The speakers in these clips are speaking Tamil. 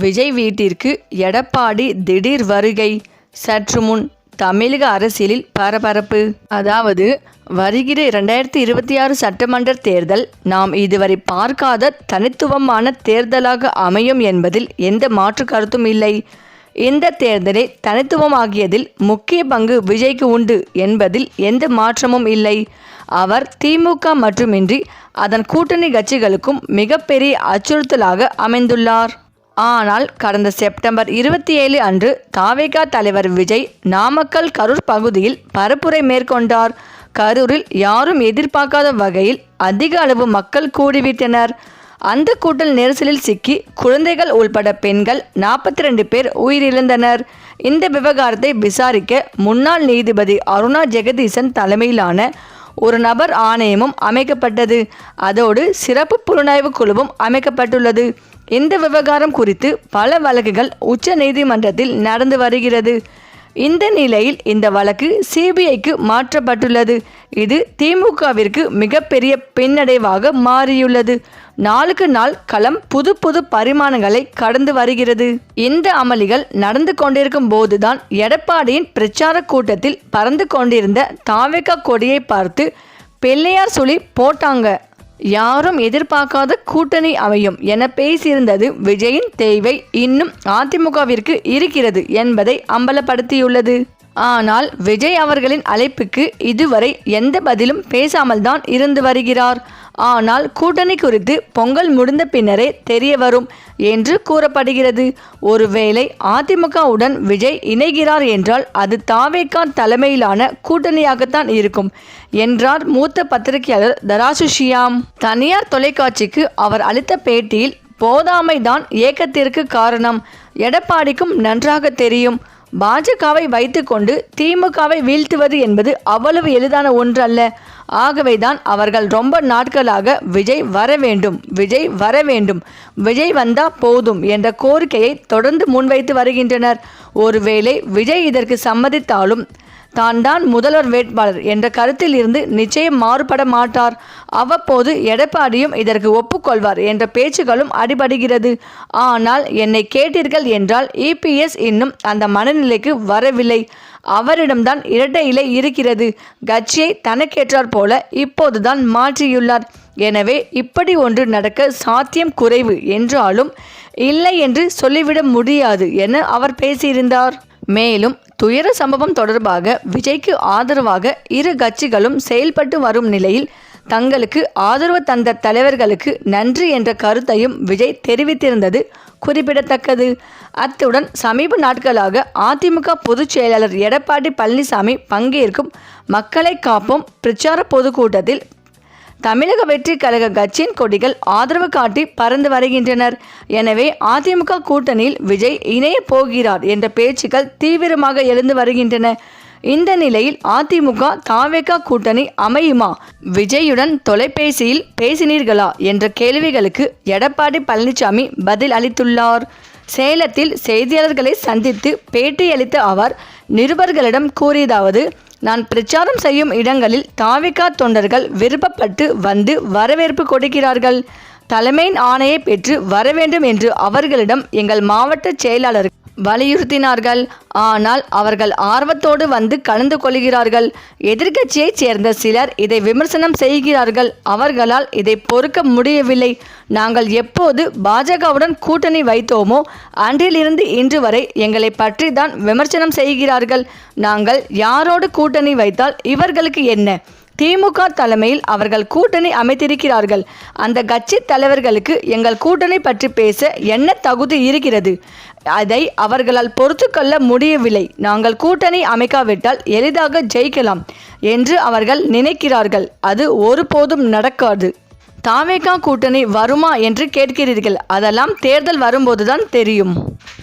விஜய் வீட்டிற்கு எடப்பாடி திடீர் வருகை. சற்று முன் தமிழக அரசியலில் பரபரப்பு. அதாவது வருகிற இரண்டாயிரத்தி இருபத்தி ஆறு சட்டமன்ற தேர்தல் நாம் இதுவரை பார்க்காத தனித்துவமான தேர்தலாக அமையும் என்பதில் எந்த மாற்று கருத்தும் இல்லை. இந்த தேர்தலை தனித்துவமாகியதில் முக்கிய பங்கு விஜய்க்கு உண்டு என்பதில் எந்த மாற்றமும் இல்லை. அவர் திமுக மட்டுமின்றி அதன் கூட்டணி கட்சிகளுக்கும் மிகப்பெரிய அச்சுறுத்தலாக அமைந்துள்ளார். ஆனால் கடந்த செப்டம்பர் இருபத்தி ஏழு அன்று தாவேகா தலைவர் விஜய் நாமக்கல் கரூர் பகுதியில் பரப்புரை மேற்கொண்டார். கரூரில் யாரும் எதிர்பார்க்காத வகையில் அதிக அளவு மக்கள் கூடிவிட்டனர். அந்த கூட்டல் நெரிசலில் சிக்கி குழந்தைகள் உள்பட பெண்கள் நாற்பத்தி ரெண்டு பேர் உயிரிழந்தனர். இந்த விவகாரத்தை விசாரிக்க முன்னாள் நீதிபதி அருணா ஜெகதீசன் தலைமையிலான ஒரு நபர் ஆணையமும் அமைக்கப்பட்டது. அதோடு சிறப்பு புலனாய்வு குழுவும் அமைக்கப்பட்டுள்ளது. இந்த விவகாரம் குறித்து பல வழக்குகள் உச்ச நீதிமன்றத்தில் நடந்து வருகிறது. இந்த நிலையில் இந்த வழக்கு சிபிஐக்கு மாற்றப்பட்டுள்ளது. இது திமுகவிற்கு மிகப்பெரிய பின்னடைவாக மாறியுள்ளது. நாளுக்கு நாள் களம் புது புது பரிமாணங்களை கடந்து வருகிறது. இந்த அமளிகள் நடந்து கொண்டிருக்கும் போதுதான் எடப்பாடியின் பிரச்சார கூட்டத்தில் பறந்து கொண்டிருந்த தாவேக்கா கொடியை பார்த்து பிள்ளையார் சுழி போட்டாங்க. யாரும் எதிர்பார்க்காத கூட்டணி அமையும் என பேசியிருந்தது விஜயின் தேவை இன்னும் அதிமுகவிற்கு இருக்கிறது என்பதை அம்பலப்படுத்தியுள்ளது. ஆனால் விஜய் அவர்களின் அழைப்புக்கு இதுவரை எந்த பதிலும் பேசாமல் தான் இருந்து வருகிறார். ஆனால் கூட்டணி குறித்து பொங்கல் முடிந்த பின்னரே தெரிய வரும் என்று கூறப்படுகிறது. ஒருவேளை அதிமுகவுடன் விஜய் இணைகிறார் என்றால் அது தாவேக்கா தலைமையிலான கூட்டணியாகத்தான் இருக்கும் என்றார் மூத்த பத்திரிகையாளர் தராசு ஷியாம். தனியார் தொலைக்காட்சிக்கு அவர் அளித்த பேட்டியில் போதாமைதான் ஏக்கத்திற்கு காரணம். எடப்பாடிக்கும் நன்றாக தெரியும். பாஜகவை வைத்துக்கொண்டு திமுகவை வீழ்த்துவது என்பது அவ்வளவு எளிதான ஒன்றல்ல. ஆகவேதான் அவர்கள் ரொம்ப நாட்களாக விஜய் வர வேண்டும் விஜய் வர வேண்டும் விஜய் வந்தா போதும் என்ற கோரிக்கையை தொடர்ந்து முன்வைத்து வருகின்றனர். ஒருவேளை விஜய் இதற்கு சம்மதித்தாலும் தான் தான் முதல்வர் வேட்பாளர் என்ற கருத்தில் இருந்து நிச்சயம் மாறுபட மாட்டார். அவ்வப்போது எடப்பாடியும் இதற்கு ஒப்புக்கொள்வார் என்ற பேச்சுகளும் அடிபடுகிறது. ஆனால் என்னை கேட்டீர்கள் என்றால் இபிஎஸ் இன்னும் அந்த மனநிலைக்கு வரவில்லை. அவரிடம்தான் இரட்டை இலை இருக்கிறது. கட்சியை தனக்கேற்றார் போல இப்போதுதான் மாற்றியுள்ளார். எனவே இப்படி ஒன்று நடக்க சாத்தியம் குறைவு என்றாலும் இல்லை என்று சொல்லிவிட முடியாது என அவர் பேசியிருந்தார். மேலும் துயர சம்பவம் தொடர்பாக விஜய்க்கு ஆதரவாக இரு கட்சிகளும் செயல்பட்டு வரும் நிலையில் தங்களுக்கு ஆதரவு தந்த தலைவர்களுக்கு நன்றி என்ற கருத்தையும் விஜய் தெரிவித்திருந்தது குறிப்பிடத்தக்கது. அத்துடன் சமீப நாட்களாக அதிமுக பொதுச் செயலாளர் எடப்பாடி பழனிசாமி பங்கேற்கும் மக்களை காப்போம் பிரச்சார பொதுக்கூட்டத்தில் தமிழக வெற்றி கழக கட்சியின் கொடிகள் ஆதரவு காட்டி பறந்து வருகின்றனர். எனவே அதிமுக கூட்டணியில் விஜய் இணைய போகிறார் என்ற பேச்சுக்கள் தீவிரமாக எழுந்து வருகின்றன. இந்த நிலையில் அதிமுக தாவேக கூட்டணி அமையுமா? விஜயுடன் தொலைபேசியில் பேசினீர்களா? என்ற கேள்விகளுக்கு எடப்பாடி பழனிசாமி பதில் அளித்துள்ளார். சேலத்தில் செய்தியாளர்களை சந்தித்து பேட்டியளித்த அவர் நிருபர்களிடம் கூறியதாவது நான் பிரச்சாரம் செய்யும் இடங்களில் தாவிகா தொண்டர்கள் விருப்பப்பட்டு வந்து வரவேற்பு கொடுக்கிறார்கள். தலைமையின் ஆணையை பெற்று வர வேண்டும் என்று அவர்களிடம் எங்கள் மாவட்ட செயலாளர் வலியுறுத்தினார்கள். ஆனால் அவர்கள் ஆர்வத்தோடு வந்து கலந்து கொள்கிறார்கள். எதிர்க்கட்சியைச் சேர்ந்த சிலர் இதை விமர்சனம் செய்கிறார்கள். அவர்களால் இதை பொறுக்க முடியவில்லை. நாங்கள் எப்போது பாஜகவுடன் கூட்டணி வைத்தோமோ அன்றிலிருந்து இன்று வரை எங்களை பற்றி தான் விமர்சனம் செய்கிறார்கள். நாங்கள் யாரோடு கூட்டணி வைத்தால் இவர்களுக்கு என்ன? திமுக தலைமையில் அவர்கள் கூட்டணி அமைத்திருக்கிறார்கள். அந்த கட்சி தலைவர்களுக்கு எங்கள் கூட்டணி பற்றி பேச என்ன தகுதி இருக்கிறது? அதை அவர்களால் பொறுத்து கொள்ள முடியவில்லை. நாங்கள் கூட்டணி அமைக்காவிட்டால் எளிதாக ஜெயிக்கலாம் என்று அவர்கள் நினைக்கிறார்கள். அது ஒருபோதும் நடக்காது. தாவேகா கூட்டணி வருமா என்று கேட்கிறீர்கள். அதெல்லாம் தேர்தல் வரும்போதுதான் தெரியும்.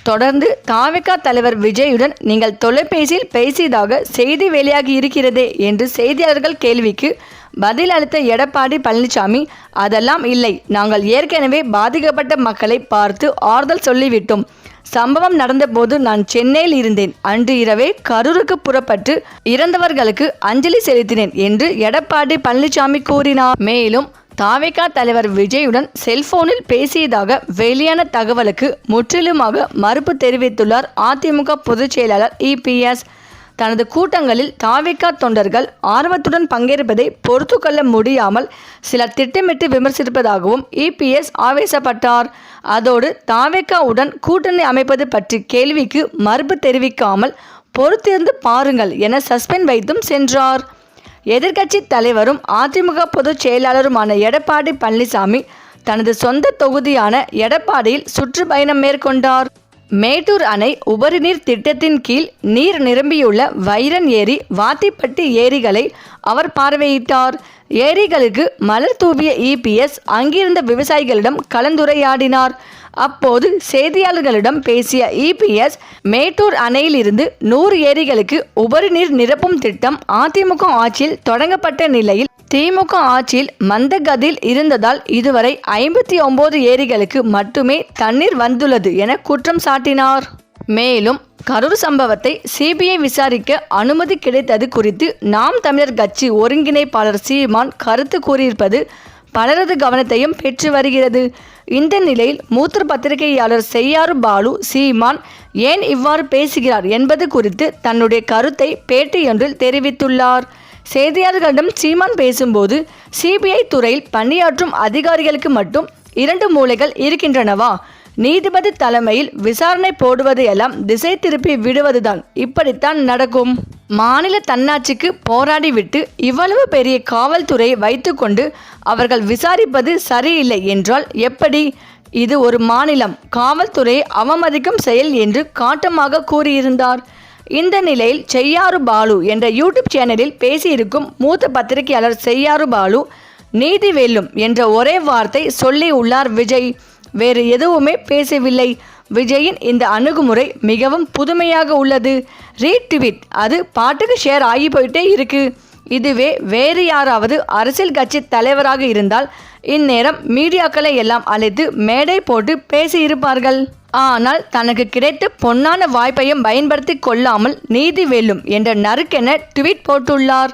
தொடர்ந்து தாவேகா தலைவர் விஜயுடன் நீங்கள் தொலைபேசியில் பேசியதாக செய்தி வெளியாகி இருக்கிறதே என்று செய்தியாளர்கள் கேள்விக்கு பதில் அளித்த எடப்பாடி பழனிசாமி அதெல்லாம் இல்லை. நாங்கள் ஏற்கனவே பாதிக்கப்பட்ட மக்களை பார்த்து ஆறுதல் சொல்லிவிட்டோம். சம்பவம் நடந்தபோது நான் சென்னையில் இருந்தேன். அன்று இரவே கரூருக்கு புறப்பட்டு இறந்தவர்களுக்கு அஞ்சலி செலுத்தினேன் என்று எடப்பாடி பழனிசாமி கூறினார். மேலும் தாவேகா தலைவர் விஜயுடன் செல்போனில் பேசியதாக வெளியான தகவலுக்கு முற்றிலுமாக மறுப்பு தெரிவித்துள்ளார் அதிமுக பொதுச் செயலாளர் இபிஎஸ் தனது கூட்டங்களில் தாவேகா தொண்டர்கள் ஆர்வத்துடன் பங்கேற்பதை பொறுத்து கொள்ள முடியாமல் சிலர் திட்டமிட்டு விமர்சிப்பதாகவும் இபிஎஸ் ஆவேசப்பட்டார். அதோடு தாவேகாவுடன் கூட்டணி அமைப்பது பற்றி கேள்விக்கு மறுப்பு தெரிவிக்காமல் பொறுத்திருந்து பாருங்கள் என சஸ்பெண்ட் வைத்தும் சென்றார். எதிர்க்கட்சி தலைவரும் அதிமுக பொதுச் செயலாளருமான எடப்பாடி பழனிசாமி தனது சொந்த தொகுதியான எடப்பாடியில் சுற்றுப்பயணம் மேற்கொண்டார். மேட்டூர் அணை உபரி நீர் திட்டத்தின் கீழ் நீர் நிரம்பியுள்ள வைரன் ஏரி வாத்திப்பட்டி ஏரிகளை அவர் பார்வையிட்டார். ஏரிகளுக்கு மலர் தூவிய இபிஎஸ் அங்கிருந்த விவசாயிகளிடம் கலந்துரையாடினார். அப்போது செய்தியாளர்களிடம் பேசிய இபிஎஸ் மேட்டூர் அணையிலிருந்து நூறு ஏரிகளுக்கு உபரி நீர் நிரப்பும் திட்டம் அதிமுக ஆட்சியில் தொடங்கப்பட்ட நிலையில் திமுக ஆட்சியில் மந்தகதியில் இருந்ததால் இதுவரை ஐம்பத்தி ஒன்பது ஏரிகளுக்கு மட்டுமே தண்ணீர் வந்துள்ளது என குற்றம் சாட்டினார். மேலும் கரூர் சம்பவத்தை சிபிஐ விசாரிக்க அனுமதி கிடைத்தது குறித்து நாம் தமிழர் கட்சி ஒருங்கிணைப்பாளர் சீமான் கருத்து கூறியிருப்பது பலரது கவனத்தையும் பெற்று வருகிறது. இந்த நிலையில் மூத்த பத்திரிகையாளர் செய்யாறு பாலு சீமான் ஏன் இவ்வாறு பேசுகிறார் என்பது குறித்து தன்னுடைய கருத்தை பேட்டியொன்றில் தெரிவித்துள்ளார். செய்தியாளர்களிடம் சீமான் பேசும்போது சிபிஐ துறையில் பணியாற்றும் அதிகாரிகளுக்கு மட்டும் இரண்டு மூளைகள் இருக்கின்றனவா? நீதிபதி தலைமையில் விசாரணை போடுவது எல்லாம் திசை திருப்பி விடுவதுதான். இப்படித்தான் நடக்கும். மாநில தன்னாட்சிக்கு போராடிவிட்டு இவ்வளவு பெரிய காவல்துறையை வைத்துக்கொண்டு அவர்கள் விசாரிப்பது சரியில்லை என்றால் எப்படி? இது ஒரு மாநிலம். காவல்துறையை அவமதிக்கும் செயல் என்று காட்டமாக கூறியிருந்தார். இந்த நிலையில் செய்யாறு பாலு என்ற யூடியூப் சேனலில் பேசியிருக்கும் மூத்த பத்திரிகையாளர் செய்யாறு பாலு நீதி வெல்லும் என்ற ஒரே வார்த்தை சொல்லி உள்ளார் விஜய். வேறு எதுவுமே பேசவில்லை. விஜயின் இந்த அணுகுமுறை மிகவும் புதுமையாக உள்ளது. ரீட்விட் அது பாட்டுக்கு ஷேர் ஆகி போயிட்டே இருக்கு. இதுவே வேறு யாராவது அரசியல் கட்சி தலைவராக இருந்தால் இந்நேரம் மீடியாக்களை எல்லாம் அழைத்து மேடை போட்டு பேசியிருப்பார்கள். ஆனால் தனக்கு கிடைத்த பொன்னான வாய்ப்பையும் பயன்படுத்தி கொள்ளாமல் நீதி வெல்லும் என்ற நறுக்கென ட்வீட் போட்டுள்ளார்.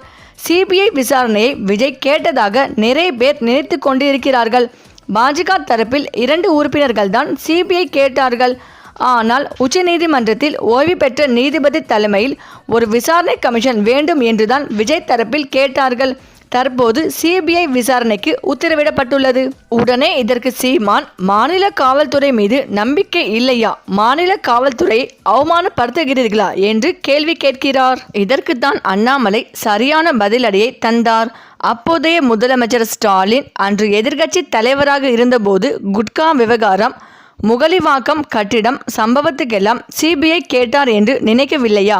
சிபிஐ விசாரணையை விஜய் கேட்டதாக நிறைய பேர் நினைத்து கொண்டிருக்கிறார்கள். பாஜக தரப்பில் இரண்டு உறுப்பினர்கள் தான் சிபிஐ கேட்டார்கள். ஆனால் உச்சநீதிமன்றத்தில் ஓய்வு பெற்ற நீதிபதி தலைமையில் ஒரு விசாரணை கமிஷன் வேண்டும் என்றுதான் விஜய் தரப்பில் கேட்டார்கள். தற்போது சிபிஐ விசாரணைக்கு உத்தரவிடப்பட்டுள்ளது. உடனே இதற்கு சீமான் மாநில காவல்துறை மீது நம்பிக்கை இல்லையா? மாநில காவல்துறையை அவமானப்படுத்துகிறீர்களா? என்று கேள்வி கேட்கிறார். இதற்குத்தான் அண்ணாமலை சரியான பதிலடியை தந்தார். அப்போதைய முதலமைச்சர் ஸ்டாலின் அன்று எதிர்க்கட்சி தலைவராக இருந்தபோது குட்கா விவகாரம் முகலிவாக்கம் கட்டிடம் சம்பவத்துக்கெல்லாம் சிபிஐ கேட்டார் என்று நினைக்கவில்லையா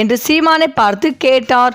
என்று சீமானை பார்த்து கேட்டார்.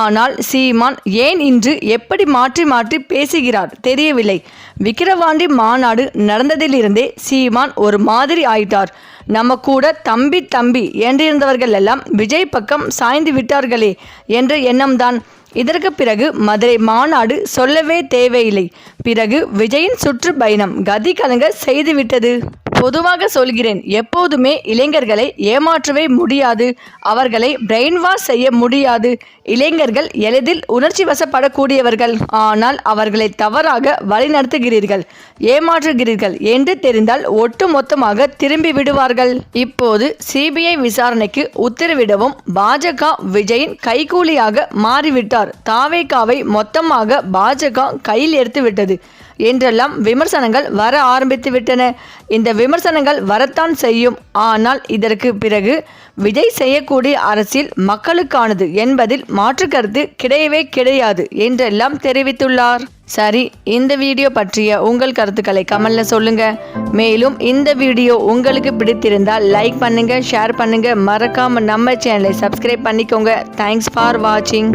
ஆனால் சீமான் ஏன் இன்று எப்படி மாற்றி மாற்றி பேசுகிறார் தெரியவில்லை. விக்கிரவாண்டி மாநாடு நடந்ததிலிருந்தே சீமான் ஒரு மாதிரி ஆயிட்டார். நம்ம கூட தம்பி தம்பி என்றிருந்தவர்கள் எல்லாம் விஜய் பக்கம் சாய்ந்து விட்டார்களே என்ற எண்ணம்தான். இதற்கு பிறகு மதுரை மாநாடு சொல்லவே தேவையில்லை. பிறகு விஜயின் சுற்றுப்பயணம் கதி கலங்க செய்துவிட்டது. பொதுவாக சொல்கிறேன் எப்போதுமே இளைஞர்களை ஏமாற்றவே முடியாது. அவர்களை பிரெயின் வாஷ் செய்ய முடியாது. இளைஞர்கள் எளிதில் உணர்ச்சி வசப்படக்கூடியவர்கள். ஆனால் அவர்களை தவறாக வழிநடத்துகிறீர்கள் ஏமாற்றுகிறீர்கள் என்று தெரிந்தால் ஒட்டு மொத்தமாக திரும்பி விடுவார்கள் இப்போது சிபிஐ விசாரணைக்கு உத்தரவிடவும் பாஜக விஜயின் கைகூலியாக மாறிவிட்டார். தாவேகாவை மொத்தமாக பாஜக கையில் எடுத்து விட்டது என்றெல்லாம் விமர்சனங்கள் வர ஆரம்பித்து விட்டன. இந்த விமர்சனங்கள் வரத்தான் செய்யும். ஆனால் இதற்கு பிறகு விஜய் செய்யக்கூடிய அரசியல் மக்களுக்கானது என்பதில் மாற்று கருத்து கிடையவே கிடையாது என்றெல்லாம் தெரிவித்துள்ளார். சரி இந்த வீடியோ பற்றிய உங்கள் கருத்துக்களை கமல்ல சொல்லுங்க. மேலும் இந்த வீடியோ உங்களுக்கு பிடித்திருந்தால் லைக் பண்ணுங்க ஷேர் பண்ணுங்க. மறக்காம நம்ம சேனலை சப்ஸ்கிரைப் பண்ணிக்கோங்க. தேங்க்ஸ் ஃபார் வாட்சிங்